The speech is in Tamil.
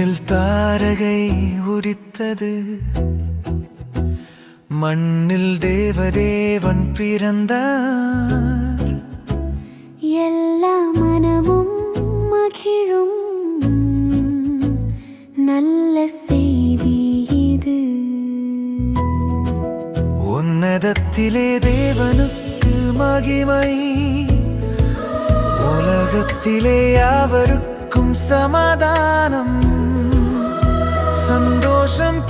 தாரகை உரித்தது. மண்ணில் தேவதேவன் பிறந்தார். எல்லா மனமும் மகிழும். நல்ல செய்தி இது. உன்னதத்திலே தேவனுக்கு மகிமை. உலகத்திலே யாவருக்கும் சமாதானம். some